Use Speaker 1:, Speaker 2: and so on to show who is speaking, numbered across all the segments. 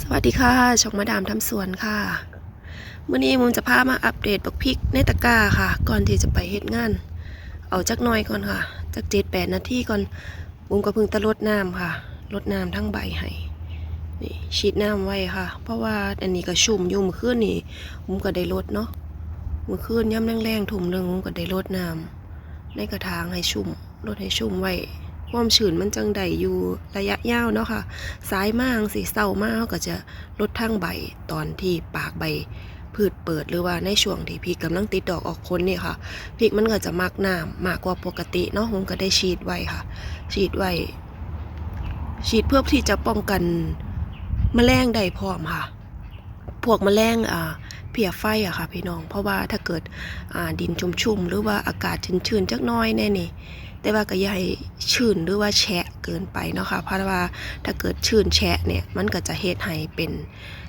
Speaker 1: สวัสดีค่ะชงมาดามทำสวนค่ะมื่อนี้มุมจะพามาอัปเดตบักพริกในตะกร้าค่ะ ก่อนที่จะไปเฮ็ดงาน เอาจักหน่อยก่อนค่ะจักเจ็ดแปดนาทีก่อนมุมก็เพิ่งตะลดน้ำค่ะลดน้ำทั้งใบให้นี่ฉีดน้ำไว้ค่ะ เพราะว่าอันนี้ก็ชุ่มอยู่เมื่อคืนนี่มุมก็ได้ลดเนาะเมื่อคืนย่ำแรงๆถุ่มหนึ่องมุมก็ได้ลดน้ำในกระถางให้ชุ่มลดให้ชุ่มไว้ ความชื้นมันจังใดอยู่ระยะยาวเนาะค่ะสายมากสีเศร้ามากก็จะลดทั้งใบตอนที่ปากใบพืชเปิดหรือว่าในช่วงที่พริกกำลังติดดอกออกผลนี่ค่ะพริกมันก็จะมักน้ำมากกว่าปกติเนาะผมก็ได้ฉีดไว้ค่ะ ฉีดไว้ ฉีดเพื่อที่จะป้องกันแมลงได้พร้อมค่ะ พวกแมลงอ่าเพียไฟอะค่ะพี่น้อง เพราะว่าถ้าเกิดอ่าดินชุ่มๆหรือว่าอากาศชื้นๆจักน้อยแน่นี่ แต่ว่าก็อย่าให้ชื้นหรือว่าแฉะเกินไปเนาะค่ะเพราะว่าถ้าเกิดชื้นแฉะเนี่ยมันก็จะเฮ็ดให้เป็น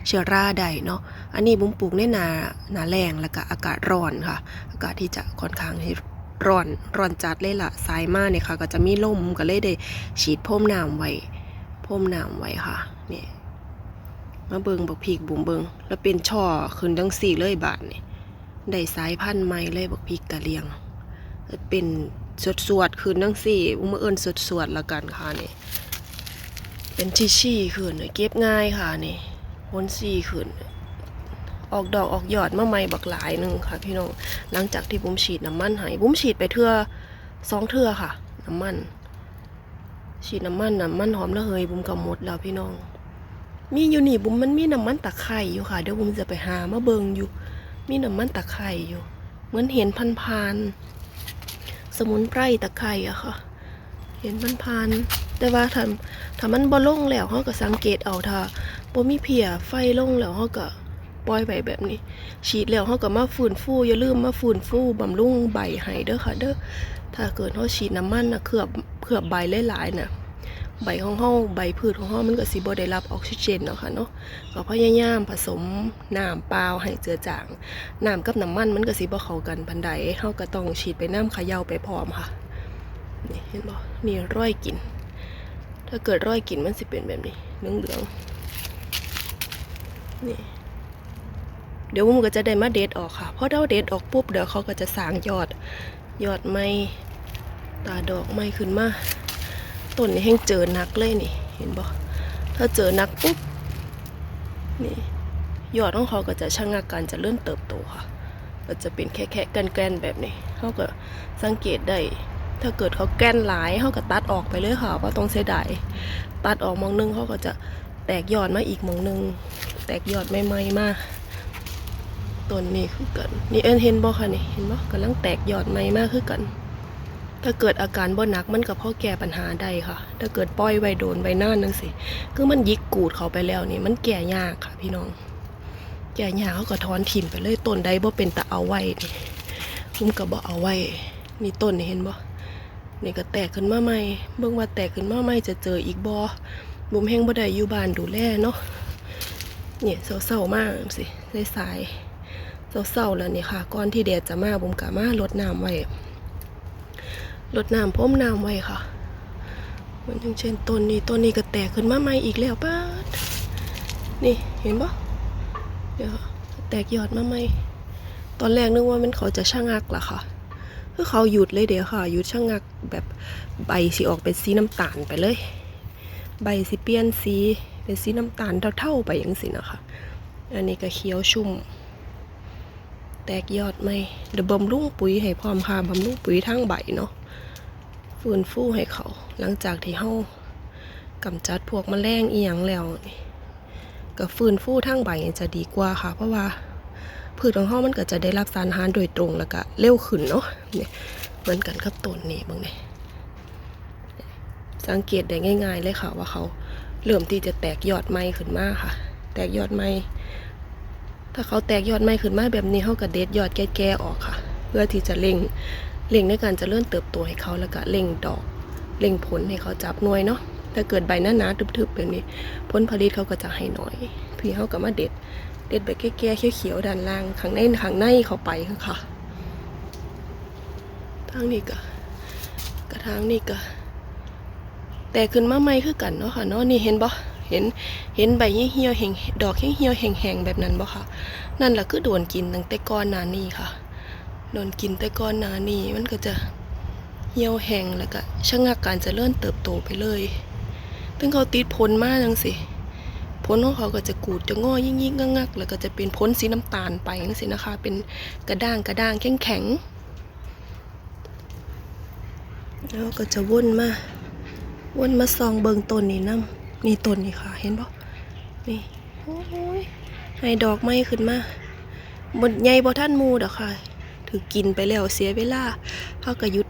Speaker 1: เชื้อราได้เนาะอันนี้บุ้มปลูกในนาหนาแรงแล้วก็อากาศร้อนค่ะ อากาศที่จะค่อนข้างร้อนร้อนจัดเลยล่ะสายมากเนี่ยค่ะ ก็จะมีลมก็เลยได้ฉีดพ่มน้ำไว้พ่มน้ำไว้ค่ะเนี่ยมาเบิงบักพริกบุ๋มเบิงแล้วเป็นช่อขึ้นทั้งสี่เลยบาทเนี่ยได้สายพันธุ์ใหม่เลยบักพริกกะเลียงเป็น สวดสวดคืนทั้งสี่อุ้มเอิญสวดสวดละกันค่ะนี่ เป็นที่ชี่คืนเก็บง่ายค่ะนี่พ้นสี่คืนออกดอกออกยอดมาใหม่บักหลายหนึ่งค่ะ พี่น้องหลังจากที่บุ้มฉีดน้ำมันให้บุ้มฉีดไปเทื่อสองเทื่อค่ะ น้ำมัน ฉีดน้ำมันน้ำมันหอมระเหยบุ้มก็หมดแล้วพี่น้อง มีอยู่นี่บุ้มมันมีน้ำมันตะไคร่อยู่ค่ะเดี๋ยวบุ้มจะไปหามาเบิงอยู่ มีน้ำมันตะไคร่อยู่ เหมือนเห็นพันๆ สมุนไพรตะไคร่อะค่ะ เห็นมันพานแต่ว่าถ้าถ้ามันบ่ลงแล้วเขาก็สังเกตเอาถ้าบ่มีเพียไฟลงแล้วเขาก็ปล่อยใบแบบนี้ ฉีดแล้วเขาก็มาฟื้นฟูอย่าลืมมาฟื้นฟูบำรุงใบให้เด้อค่ะ เด้อถ้าเกิดเขาฉีดน้ำมันนะเขือบเขือบใบหลายๆน่ะ ใบของเขาใบพืชของเขามันก็สิบ่ได้รับออกซิเจนเนาะค่ะเนาะก็พยายามผสมน้ำเปล่าให้เจือจางน้ำกับน้ำมันมันก็สิบ่เข้ากันพันใดเฮาก็ต้องฉีดไปน้ำขย่าไปพร้อมค่ะนี่เห็นบ่นี่ร้อยกิน ถ้าเกิดร้อยกินมันสิเป็นแบบนี้เหลืองเหลืองนี่เดี๋ยวมันก็จะได้มาเด็ดออกค่ะเพราะถ้าเด็ดออกปุ๊บเดี๋ยวเขาก็จะสางยอดยอดไม้ตาดอกไม้ขึ้นมา ต้นนี้แห้งเจอหนักเลยนี่ เห็นบ่ถ้าเจอหนักปุ๊บนี่ยอดของเขาก็จะชะงักการจะเลื่อนเติบโตค่ะก็จะเป็นแค่ๆแกนๆแบบนี้เขาก็สังเกตได้ถ้าเกิดเขาแกนหลายเขาก็ตัดออกไปเลยค่ะว่าต้องเสียดายตัดออกมองหนึงเขาก็จะแตกยอดมาอีกมองหนึง แตกยอดใหม่ๆมากต้นนี้คือกัน นี่เอ็นเห็นบ่ค่ะนี่เห็นบ่กำลังแตกยอดใหม่มากคือกัน ถ้าเกิดอาการบ่หนักมันก็พอแก้ปัญหาได้ค่ะ ถ้าเกิดปล่อยไว้โดนไว้นานนึงสิคือมันยิกกูดเขาไปแล้วนี่มันแก่ยากค่ะ พี่น้อง แก่ยากเขาก็ถอนถิ่มไปเลยต้นใดบ่เป็นตะเอาไว้นี่ผมก็บ่เอาไว้ นี่ต้นนี่เห็นบ่นี่ก็แตกขึ้นมาใหม่เบิ่งว่าแตกขึ้นมาใหม่จะเจออีกบ่บุมแห้งบ่ได้อยู่บ้านดูแลเนาะเนี่ยเศร้าๆมากสิสายๆเศร้าๆแล้วนี่ค่ะ ก่อนที่แดดจะมาบุมกะมารดน้ำไว้ รดน้ำพรมน้ำไว้ค่ะมันอย่างเช่นต้นนี้ต้นนี้ก็แตกขึ้นมาใหม่อีกแล้วป้านี่เห็นบ่เดี๋ยวแตกยอดมาใหม่ตอนแรกนึกว่ามันเขาจะช่างอักล่ะค่ะคือเขาหยุดเลยเดี๋ยวค่ะหยุดชะงักแบบใบสีออกเป็นสีน้ำตาลไปเลย ใบสีเปลี่ยนสีเป็นสีน้ำตาลเท่าๆไปอย่างสินะคะอันนี้ก็เขียวชุ่ม แตกยอดไหมเดี๋ยวบำรุงปุ๋ยให้พร้อมค่ะบำรุงปุ๋ยทั้งใบเนาะฟื้นฟูให้เขา หลังจากที่เฮากำจัดพวกมแมลงอีหยังแล้วก็ฟื้นฟูทั้งใบจะดีกว่าค่ะ เพราะว่าพืชของเขามันก็จะได้รับสารอาหารโดยตรงแล้วก็เร็วขึ้นเนาะเนี่ยเหมือนกันกับต้นนี่บางเนี่ยสังเกตได้ง่าย ๆ เลยค่ะว่าเขาเริ่มที่จะแตกยอดไม้ขึ้นมาค่ะ แตกยอดไม้ ถ้าเขาแตกยอดไม้ขึ้นมาแบบนี้เขาก็เด็ดยอดแก่ๆออกค่ะ เพื่อที่จะเร่งเร่งในการจะเริ่มเติบโตให้เขาแล้วก็เร่งดอกเร่งผลให้เขาจับหน่วยเนาะถ้าเกิดใบหนาๆทึบๆแบบนี้ ผลผลิตเขาก็จะให้น้อยพี่เขาก็มาเด็ด เด็ดไปแก่ๆเขียวๆด้านล่างข้างในข้างในเขาไปค่ะทางนี้ก็กระทางนี้ก็แต่ขึ้นมาใหม่คือกันเนาะค่ะเนาะนี่เห็นบ่ เห็นเห็นใบเหี่ยวแห้งดอกเหี่ยวแห้งๆแบบนั้นบ่ค่ะ นั่นแหละคือโดนกินตั้งแต่ก่อนหน้านี้ค่ะ โดนกินแต่ก่อนหน้านี้มันก็จะเหี่ยวแห้งแล้วก็ชะงักการจะเจริญเติบโตไปเลยถึงเขาติดผลมากจังสิผลของเขาก็จะกูดจะงอยิ่งๆงงักแล้วก็จะเป็นผลสีน้ำตาลไปจังสินะคะ เป็นกระด้างกระด้างแข็งแข็งแล้วก็จะวนมาวนมาซองเบิงต้นนี้น้ำ นี่ต้นนี่ค่ะ เห็นบ่นี่โอ้ยให้ดอกไม้ขึ้นมาบนใหญ่บ่ท่านมูดอกค่ะ ถือกินไปแล้วเสียเวลาเขาก็หยุด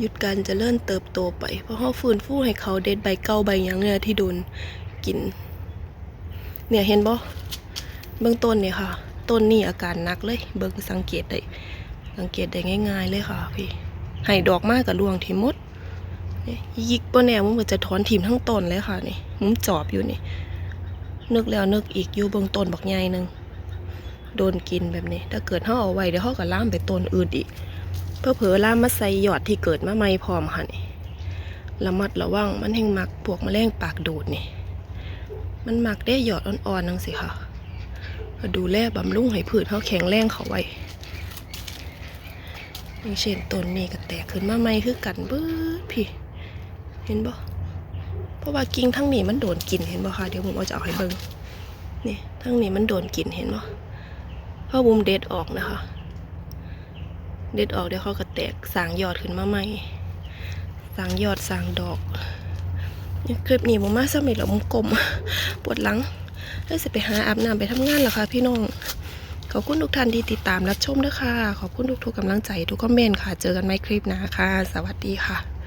Speaker 1: หยุดการจะเลื่อนเติบโตไป เพราะเขาฟื้นฟูให้เขาเด็ดใบเก่าใบยังเนี่ยที่โดนกิน เนี่ยเห็นบ่เบื้องต้นเนี่ยค่ะ ต้นนี่อาการหนักเลย เบิ่งสังเกตได้สังเกตได้ง่าย ๆ เลยค่ะพี่ให้ดอกมากกับลวงทิมมด ยิกบ่แน่มึงมันจะถอนทิมทั้งต้นเลยค่ะนี่มึงจอบอยู่นี่ นึกแล้วนึกอีกอยู่เบื้องต้นบักใหญ่หนึ่งโดนกินแบบนี้ ถ้าเกิดเขาเอาไว้เดี๋ยวเขาก็ล่ามไปต้นอื่นอีกเพื่อเผลอล่ามมาใส่ยอดที่เกิดมาใหม่พร้อมค่ะนี่ระมัดระวังมันแห่งมักพวกมแมลงปากดูดนี่ มันมักได้หยอดอ่อนๆนั่งสิค่ะดูแลบำรุงให้พืชเขาแข็งแรงเขาไว้อย่างเช่นต้นนี้ก็แตกขึ้นมาใหม่คือกันเบิดพี่ เห็นบ่เพราะว่ากิ่งทั้งนี้มันโดนกินเห็นบ่คะเดี๋ยวผมเอาจะเอาให้เบิ่งนี่ทั้งนี้มันโดนกินเห็นปะพ่อบุมเด็ดออกนะคะ เด็ดออกเดี๋ยวเขาก็แตกสางยอดขึ้นมาใหม่สางยอดสางดอกคลิปนี้ผมมาสมิธแล้วผมกลมปวดหลังแล้วจะไปหาอาบน้ำไปทำงานแล้วค่ะพี่น้องขอบคุณทุกท่านที่ติดตามรับชมด้วยค่ะ ขอบคุณทุกๆกำลังใจทุกคอมเมนต์ค่ะ เจอกันใหม่คลิปหน้าค่ะ สวัสดีค่ะ